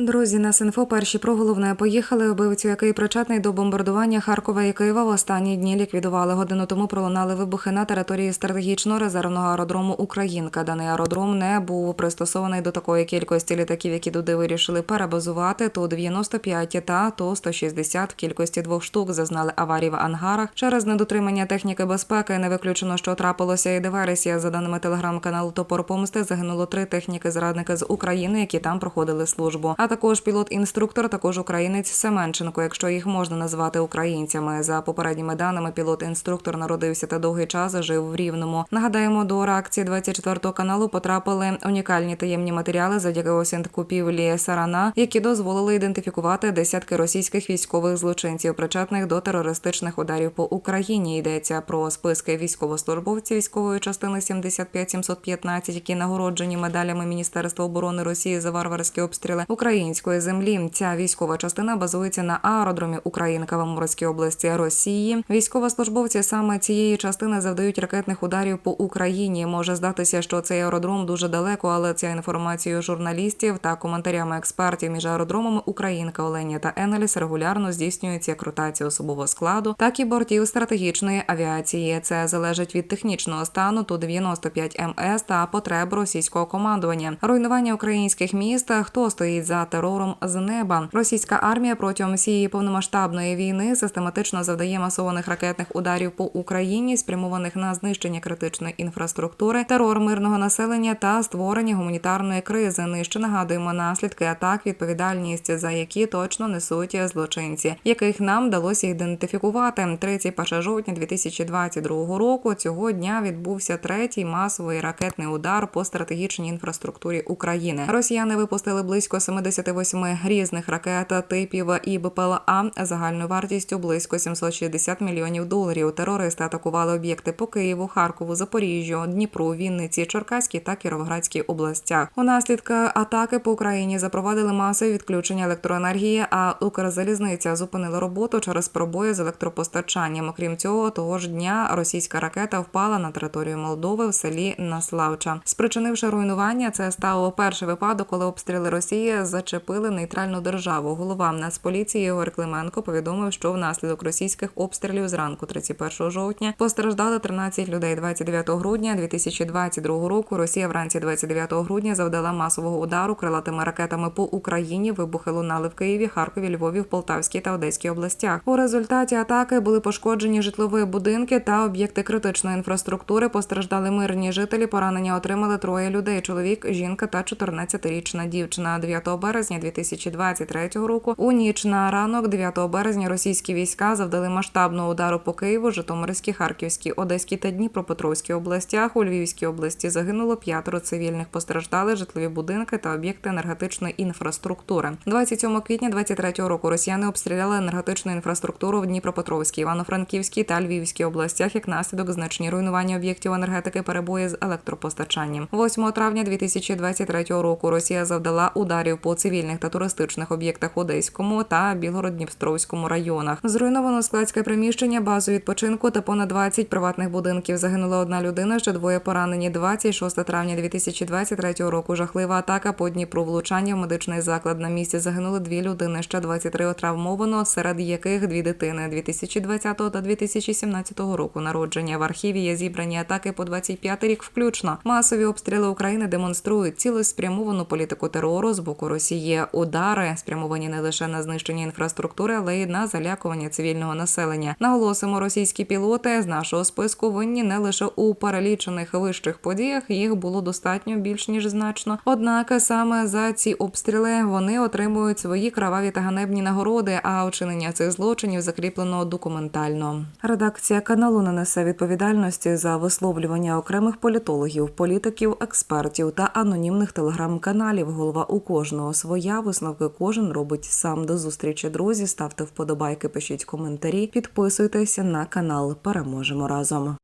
Друзі, на Синфо перші про головне поїхали. Убивцю, який причетний до бомбардування Харкова і Києва в останні дні ліквідували. Годину тому пролунали вибухи на території стратегічного резервного аеродрому Українка. Даний аеродром не був пристосований до такої кількості літаків, які туди вирішили перебазувати. То 95 та то 160 в кількості двох штук зазнали аварій в ангарах через недотримання техніки безпеки. Не виключено, що трапилося і диверсія. За даними телеграм-каналу Топор Помсти загинуло три техніки зрадники з України, які там проходили службу. А також пілот-інструктор, також українець Семенченко, якщо їх можна назвати українцями. За попередніми даними, пілот-інструктор народився та довгий час жив в Рівному. Нагадаємо, до реакції 24 каналу потрапили унікальні таємні матеріали завдяки осінт купівлі Сарана, які дозволили ідентифікувати десятки російських військових злочинців, причетних до терористичних ударів по Україні. Йдеться про списки військовослужбовців військової частини 75715, які нагороджені медалями Міністерства оборони Росії за варварські обстріли української землі. Ця військова частина базується на аеродромі Українка в області Росії. Військовослужбовці саме цієї частини завдають ракетних ударів по Україні. Може здатися, що цей аеродром дуже далеко, але ця інформацією журналістів та коментарями експертів між аеродромами Українка, Оленя та Енеліс регулярно здійснюється як ротація особового складу, так і бортів стратегічної авіації. Це залежить від технічного стану ту 95 МС та потреб російського командування. Руйнування українських міст. Хто стоїть за терором з неба? Російська армія протягом всієї повномасштабної війни систематично завдає масованих ракетних ударів по Україні, спрямованих на знищення критичної інфраструктури, терор мирного населення та створення гуманітарної кризи. Нижче нагадуємо наслідки атак, відповідальність за які точно несуть злочинці, яких нам вдалося ідентифікувати. 31 жовтня 2022 року. Цього дня відбувся третій масовий ракетний удар по стратегічній інфраструктурі України. Росіяни випустили близько 78 різних ракет типів і БПЛА загальною вартістю близько 760 мільйонів доларів. Терористи атакували об'єкти по Києву, Харкову, Запоріжжю, Дніпру, Вінниці, Черкаській та Кіровоградській областях. Унаслідок атаки по Україні запровадили масові відключення електроенергії. А Укрзалізниця зупинила роботу через пробої з електропостачанням. Окрім цього, того ж дня російська ракета впала на територію Молдови в селі Наславча, спричинивши руйнування. Це стало перший випадок, коли обстріли Росії зачепили нейтральну державу. Голова Нацполіції Ігор Клименко повідомив, що внаслідок російських обстрілів зранку 31 жовтня постраждали 13 людей. 29 грудня 2022 року. Росія вранці 29 грудня завдала масового удару крилатими ракетами по Україні. Вибухи лунали в Києві, Харкові, Львові, в Полтавській та Одеській областях. У результаті атаки були пошкоджені житлові будинки та об'єкти критичної інфраструктури. Постраждали мирні жителі. Поранення отримали троє людей: чоловік, жінка та 14-річна дівчина. 9 березня 2023 року. У ніч на ранок, 9 березня, російські війська завдали масштабного удару по Києву, Житомирській, Харківській, Одеській та Дніпропетровській областях. У Львівській області загинуло п'ятеро цивільних. Постраждали житлові будинки та об'єкти енергетичної інфраструктури. 27 квітня 23 року росіяни обстріляли енергетичну інфраструктуру в Дніпропетровській, Івано-Франківській та Львівській областях. Як наслідок значні руйнування об'єктів енергетики перебої з електропостачанням. 8 травня 2023 року Росія завдала ударів по цивільних та туристичних об'єктах Одеському та Білгород-Дністровському районах. Зруйновано складське приміщення, базу відпочинку та понад 20 приватних будинків. Загинула одна людина, ще двоє поранені. 26 травня 2023 року. Жахлива атака по Дніпру. Влучання в медичний заклад. На місці загинули дві людини. Ще 23 травмовано, серед яких дві дитини 2020 та 2017 року народження. В архіві є зібрані атаки по 25 рік включно. Масові обстріли України демонструють цілеспрямовану політику терору з боку Росії. Удари спрямовані не лише на знищення інфраструктури, але й на залякування цивільного населення. Наголосимо, російські пілоти з нашого списку винні не лише у перелічених вищих подіях. Їх було достатньо більш ніж значно. Однак саме за ці обстріли вони отримують свої кроваві та ганебні нагороди. А вчинення цих злочинів закріплено документально. Редакція каналу не несе відповідальності за висловлювання окремих політологів, політиків, експертів та анонімних телеграм-каналів. Голова у кожного своя висновки кожен робить сам. До зустрічі, друзі. Ставте вподобайки, пишіть коментарі, підписуйтеся на канал. Переможемо разом.